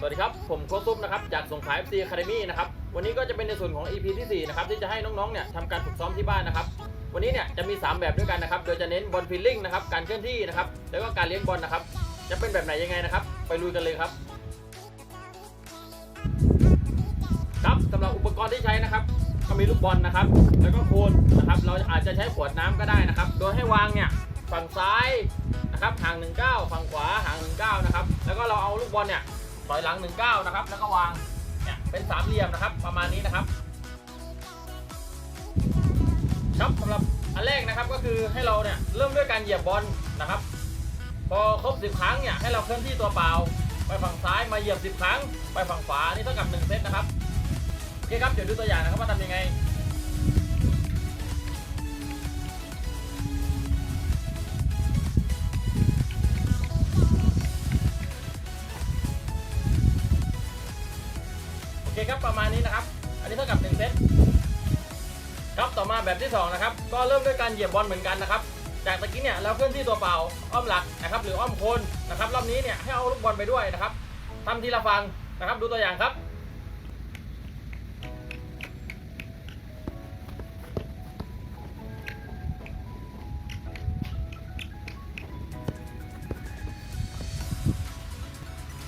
สวัสดีครับ ผมโค้ชซุปนะครับจากสงขลา FC Academy นะครับวันนี้ก็จะเป็นในส่วนของ EP ที่4นะครับที่จะให้น้องๆเนี่ยทำการฝึกซ้อมที่บ้านนะครับ วันนี้เนี่ยจะมี 3 แบบด้วยกันนะครับโดยจะเน้นบอลฟิลลิ่งนะครับการเคลื่อนที่นะครับแล้วก็การเลี้ยงบอลนะครับ จะเป็นแบบไหนยังไงนะครับ ไปลุยกันเลยครับ ครับสำหรับอุปกรณ์ที่ใช้นะครับ ก็มีลูกบอลนะครับ แล้วก็โคนนะครับเราอาจจะใช้ขวดน้ำก็ได้นะครับ โดยให้วางเนี่ยฝั่งซ้ายนะครับห่าง19ฝั่งขวาห่าง19นะครับแล้วก็เราเอาลูกบอลเนี่ย ถอยหลัง19นะครับ แล้วก็วางเนี่ยเป็นสามเหลี่ยมนะครับ ประมาณนี้นะครับครับสำหรับอันแรกนะครับก็คือให้เราเนี่ยเริ่มด้วยการเหยียบบอลนะครับ พอครบ10ครั้งเนี่ยให้เราเคลื่อนที่ตัวเปล่า ไปฝั่งซ้ายมาเหยียบ10ครั้ง ไปฝั่งขวานี่เท่ากับ1เซตนะครับโอเคครับเดี๋ยวดูตัวอย่างนะครับว่าทำยังไง ครับประมาณนี้นะครับ อันนี้เท่ากับ1เซตครับต่อมาแบบที่สองนะครับก็เริ่มด้วยการเหยียบบอลเหมือนกันนะครับ จากตะกี้เนี่ยเราเคลื่อนที่ตัวเปล่าอ้อมหลักนะครับ หรืออ้อมโคนนะครับรอบนี้เนี่ยให้เอาลูกบอลไปด้วยนะครับทำทีละฟังนะครับ ดูตัวอย่างครับ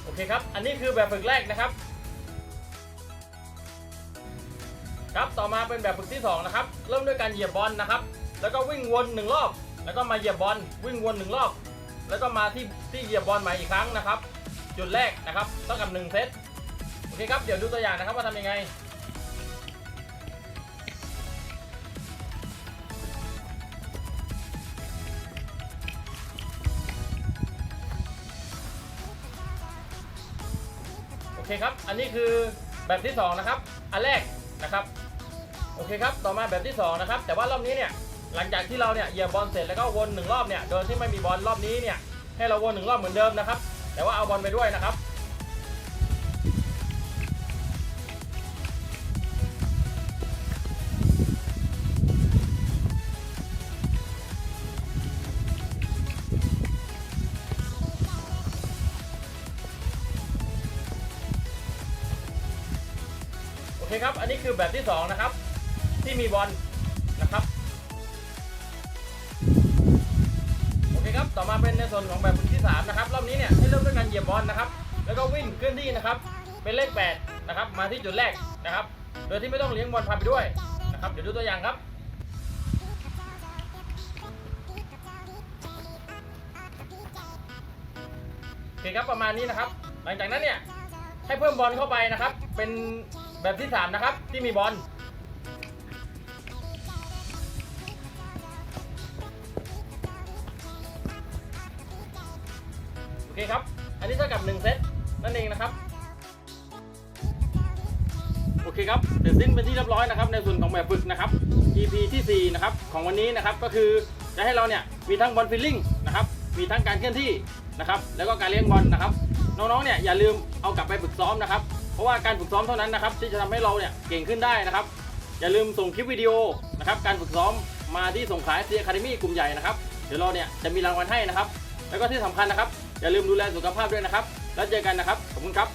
โอเคครับ อันนี้คือแบบฝึกแรกนะครับ ครับต่อมาเป็นแบบฝึกที่2นะครับเริ่มด้วยการเหยียบบอลนะครับ แล้วก็วิ่งวนหนึ่งรอบ แล้วก็มาเหยียบบอลวิ่งวนหนึ่งรอบ แล้วก็มาที่ที่เหยียบบอลใหม่อีกครั้งนะครับ จุดแรกนะครับเท่ากับ1เซตโอเคครับเดี๋ยวดูตัวอย่างนะครับว่าทำยังไงโอเคครับ อันนี้คือแบบที่ 2 นะครับ อันแรก นะครับ โอเคครับ ต่อมาแบบที่ 2 นะครับ แต่ว่ารอบนี้เนี่ยหลังจากที่เราเนี่ยเหยียบบอลเสร็จแล้วก็วนหนึ่งรอบเนี่ยโดยที่ไม่มีบอลรอบนี้เนี่ยให้เราวนหนึ่งรอบเหมือนเดิมนะครับ แต่ว่าเอาบอลไปด้วยนะครับ เคครับ อันนี้คือแบบที่ 2 นะครับ ที่มีบอลนะครับ โอเคครับ ต่อมาเป็นในส่วนของแบบที่ 3 นะครับ รอบนี้เนี่ยให้เริ่มด้วยการเหยียบบอลนะครับ แล้วก็วิ่งเคลื่อนที่นะครับ เป็นเลข 8 นะครับ มาที่จุดแรกนะครับ โดยที่ไม่ต้องเลี้ยงบอลพาไปด้วยนะครับ เดี๋ยวดูตัวอย่างครับโอเคครับประมาณนี้นะครับ หลังจากนั้นเนี่ยให้เพิ่มบอลเข้าไปนะครับ เป็น แบบที่3นะครับ ที่มีบอลโอเคครับ อันนี้เท่ากับ 1 เซตนั่นเองนะครับ โอเคครับ เสร็จสิ้นเป็นที่เรียบร้อยนะครับ ในส่วนของแบบฝึกนะครับ EP ที่ 4 นะครับ ของวันนี้นะครับ ก็คือจะให้เราเนี่ย มีทั้งบอลฟิลลิ่งนะครับ มีทั้งการเคลื่อนที่นะครับ แล้วก็การเลี้ยงบอลนะครับ น้องๆ เนี่ยอย่าลืมเอากลับไปฝึกซ้อมนะครับ ราะว่าการฝึกซ้อมเท่านั้นนะครับที่จะทำให้เราเนี่ยเก่งขึ้นได้นะครับ อย่าลืมส่งคลิปวิดีโอนะครับการฝึกซ้อมมาที่ส่งขายเซียคาเดมี่กลุ่มใหญ่นะครับเดี๋ยวเราเนี่ยจะมีรางวัลให้นะครับ แล้วก็ที่สำคัญนะครับ อย่าลืมดูแลสุขภาพด้วยนะครับ แล้วเจอกันนะครับขอบคุณครับ